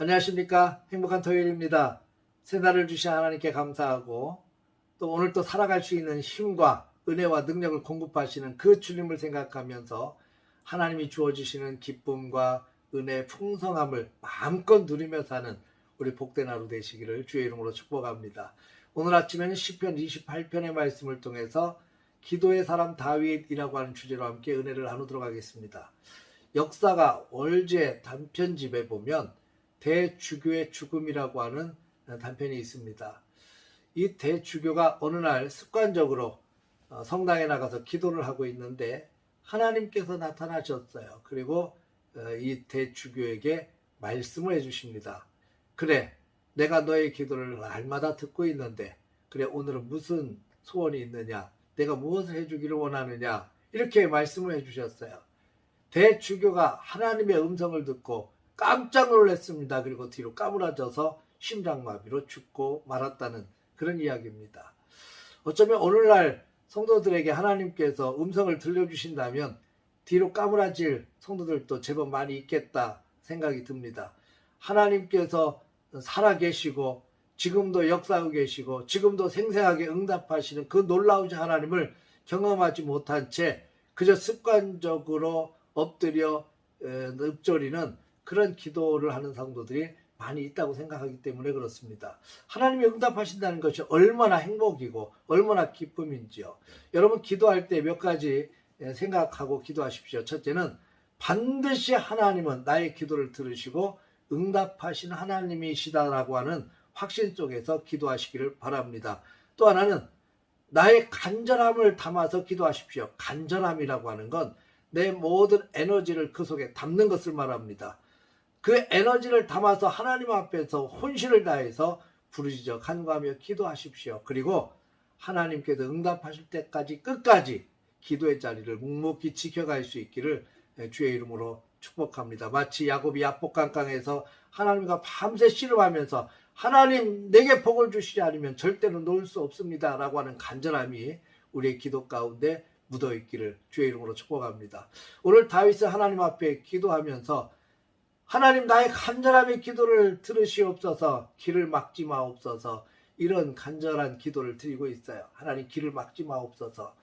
안녕하십니까. 행복한 토요일입니다. 새날을 주신 하나님께 감사하고 또 오늘 또 살아갈 수 있는 힘과 은혜와 능력을 공급하시는 그 주님을 생각하면서 하나님이 주어주시는 기쁨과 은혜, 풍성함을 마음껏 누리며 사는 우리 복된 하루 되시기를 주의 이름으로 축복합니다. 오늘 아침에는 시편 28편의 말씀을 통해서 기도의 사람 다윗이라고 하는 주제로 함께 은혜를 나누도록 하겠습니다. 역사가 월제 단편집에 보면 대주교의 죽음이라고 하는 단편이 있습니다. 이 대주교가 어느 날 습관적으로 어, 성당에 나가서 기도를 하고 있는데 하나님께서 나타나셨어요. 그리고 어, 이 대주교에게 말씀을 해주십니다. 그래, 내가 너의 기도를 날마다 듣고 있는데, 그래, 오늘은 무슨 소원이 있느냐? 내가 무엇을 해주기를 원하느냐? 이렇게 말씀을 해주셨어요. 대주교가 하나님의 음성을 듣고 깜짝 놀랐습니다. 그리고 뒤로 까무라져서 심장마비로 죽고 말았다는 그런 이야기입니다. 어쩌면 오늘날 성도들에게 하나님께서 음성을 들려주신다면 뒤로 까무라질 성도들도 제법 많이 있겠다 생각이 듭니다. 하나님께서 살아계시고 지금도 역사하고 계시고 지금도 생생하게 응답하시는 그 놀라우신 하나님을 경험하지 못한 채 그저 습관적으로 엎드려 읊조리는 그런 기도를 하는 성도들이 많이 있다고 생각하기 때문에 그렇습니다. 하나님이 응답하신다는 것이 얼마나 행복이고 얼마나 기쁨인지요. 여러분 기도할 때 몇 가지 생각하고 기도하십시오. 첫째는 반드시 하나님은 나의 기도를 들으시고 응답하신 하나님이시다라고 하는 확신 속에서 기도하시기를 바랍니다. 또 하나는 나의 간절함을 담아서 기도하십시오. 간절함이라고 하는 건 내 모든 에너지를 그 속에 담는 것을 말합니다. 그 에너지를 담아서 하나님 앞에서 혼신을 다해서 부르짖어 간구하며 기도하십시오. 그리고 하나님께서 응답하실 때까지 끝까지 기도의 자리를 묵묵히 지켜갈 수 있기를 주의 이름으로 축복합니다. 마치 야곱이 야복강강에서 하나님과 밤새 씨름하면서 하나님 내게 복을 주시지 않으면 절대로 놓을 수 없습니다. 라고 하는 간절함이 우리의 기도 가운데 묻어 있기를 주의 이름으로 축복합니다. 오늘 다윗은 하나님 앞에 기도하면서 하나님 나의 간절함의 기도를 들으시옵소서 길을 막지 마옵소서 이런 간절한 기도를 드리고 있어요. 하나님 길을 막지 마옵소서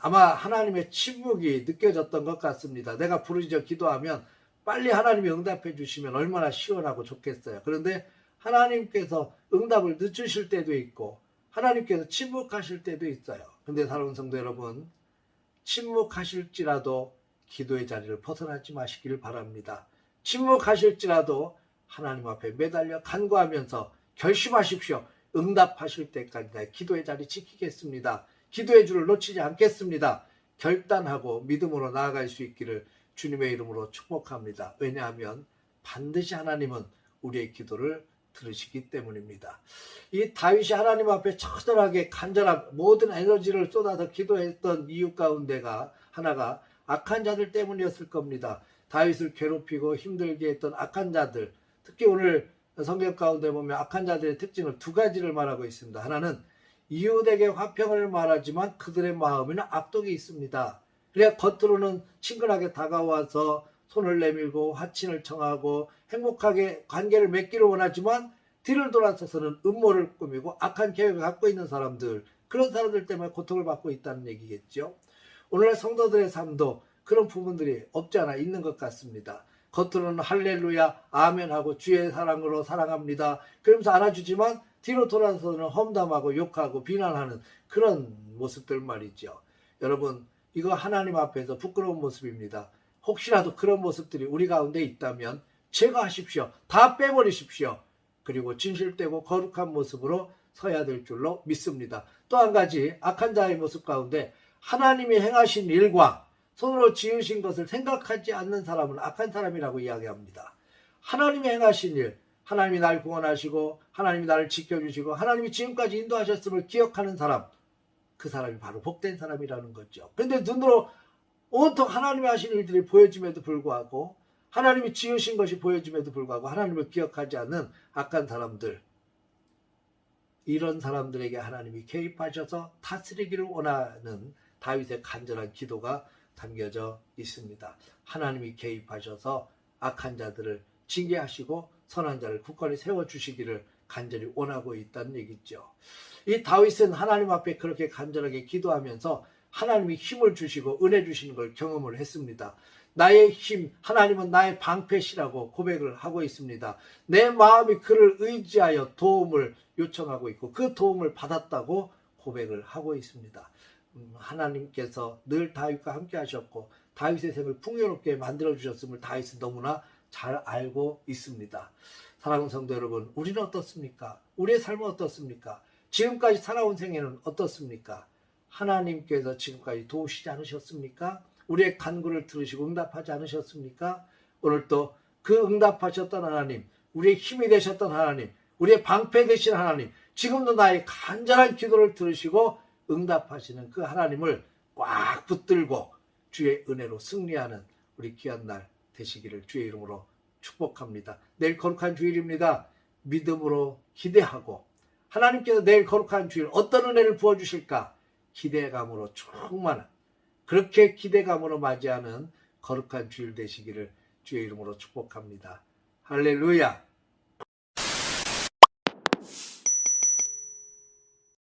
아마 하나님의 침묵이 느껴졌던 것 같습니다. 내가 부르짖어 기도하면 빨리 하나님이 응답해 주시면 얼마나 시원하고 좋겠어요. 그런데 하나님께서 응답을 늦추실 때도 있고 하나님께서 침묵하실 때도 있어요. 근데 사랑하는 성도 여러분, 침묵하실지라도 기도의 자리를 벗어나지 마시기를 바랍니다. 침묵하실지라도 하나님 앞에 매달려 간구하면서 결심하십시오. 응답하실 때까지 내 기도의 자리 지키겠습니다. 기도의 줄을 놓치지 않겠습니다. 결단하고 믿음으로 나아갈 수 있기를 주님의 이름으로 축복합니다. 왜냐하면 반드시 하나님은 우리의 기도를 들으시기 때문입니다. 이 다윗이 하나님 앞에 처절하게 간절한 모든 에너지를 쏟아서 기도했던 이유 가운데가 하나가 악한 자들 때문이었을 겁니다. 다윗을 괴롭히고 힘들게 했던 악한 자들, 특히 오늘 성경 가운데 보면 악한 자들의 특징을 두 가지를 말하고 있습니다. 하나는 이웃에게 화평을 말하지만 그들의 마음에는 악독이 있습니다. 그래야 겉으로는 친근하게 다가와서 손을 내밀고 화친을 청하고 행복하게 관계를 맺기를 원하지만 뒤를 돌아서서는 음모를 꾸미고 악한 계획을 갖고 있는 사람들 그런 사람들 때문에 고통을 받고 있다는 얘기겠죠. 오늘날 성도들의 삶도 그런 부분들이 없지 않아 있는 것 같습니다. 겉으로는 할렐루야 아멘 하고 주의 사랑으로 사랑합니다. 그러면서 안아주지만 뒤로 돌아서는 험담하고 욕하고 비난하는 그런 모습들 말이죠. 여러분 이거 하나님 앞에서 부끄러운 모습입니다. 혹시라도 그런 모습들이 우리 가운데 있다면 제거하십시오. 다 빼버리십시오. 그리고 진실되고 거룩한 모습으로 서야 될 줄로 믿습니다. 또 한 가지 악한 자의 모습 가운데 하나님이 행하신 일과 손으로 지으신 것을 생각하지 않는 사람은 악한 사람이라고 이야기합니다. 하나님이 행하신 일, 하나님이 날 구원하시고 하나님이 나를 지켜주시고 하나님이 지금까지 인도하셨음을 기억하는 사람, 그 사람이 바로 복된 사람이라는 거죠. 그런데 눈으로 온통 하나님이 하신 일들이 보여짐에도 불구하고 하나님이 지으신 것이 보여짐에도 불구하고 하나님을 기억하지 않는 악한 사람들 이런 사람들에게 하나님이 개입하셔서 다스리기를 원하는 다윗의 간절한 기도가 담겨져 있습니다. 하나님이 개입하셔서 악한 자들을 징계하시고 선한 자를 굳건히 세워 주시기를 간절히 원하고 있다는 얘기죠. 이 다윗은 하나님 앞에 그렇게 간절하게 기도하면서 하나님이 힘을 주시고 은혜 주시는 걸 경험을 했습니다. 나의 힘, 하나님은 나의 방패시라고 고백을 하고 있습니다. 내 마음이 그를 의지하여 도움을 요청하고 있고 그 도움을 받았다고 고백을 하고 있습니다. 음, 하나님께서 늘 다윗과 함께 하셨고 다윗의 생을 풍요롭게 만들어 주셨음을 다윗은 너무나 잘 알고 있습니다. 사랑하는 성도 여러분, 우리는 어떻습니까? 우리의 삶은 어떻습니까? 지금까지 살아온 생애는 어떻습니까? 하나님께서 지금까지 도우시지 않으셨습니까? 우리의 간구를 들으시고 응답하지 않으셨습니까? 오늘 또그 응답하셨던 하나님, 우리의 힘이 되셨던 하나님, 우리의 방패 되신 하나님, 지금도 나의 간절한 기도를 들으시고 응답하시는 그 하나님을 꽉 붙들고 주의 은혜로 승리하는 우리 귀한 날 되시기를 주의 이름으로 축복합니다. 내일 거룩한 주일입니다. 믿음으로 기대하고 하나님께서 내일 거룩한 주일 어떤 은혜를 부어 주실까 기대감으로 충만한 그렇게 기대감으로 맞이하는 거룩한 주일 되시기를 주의 이름으로 축복합니다. 할렐루야!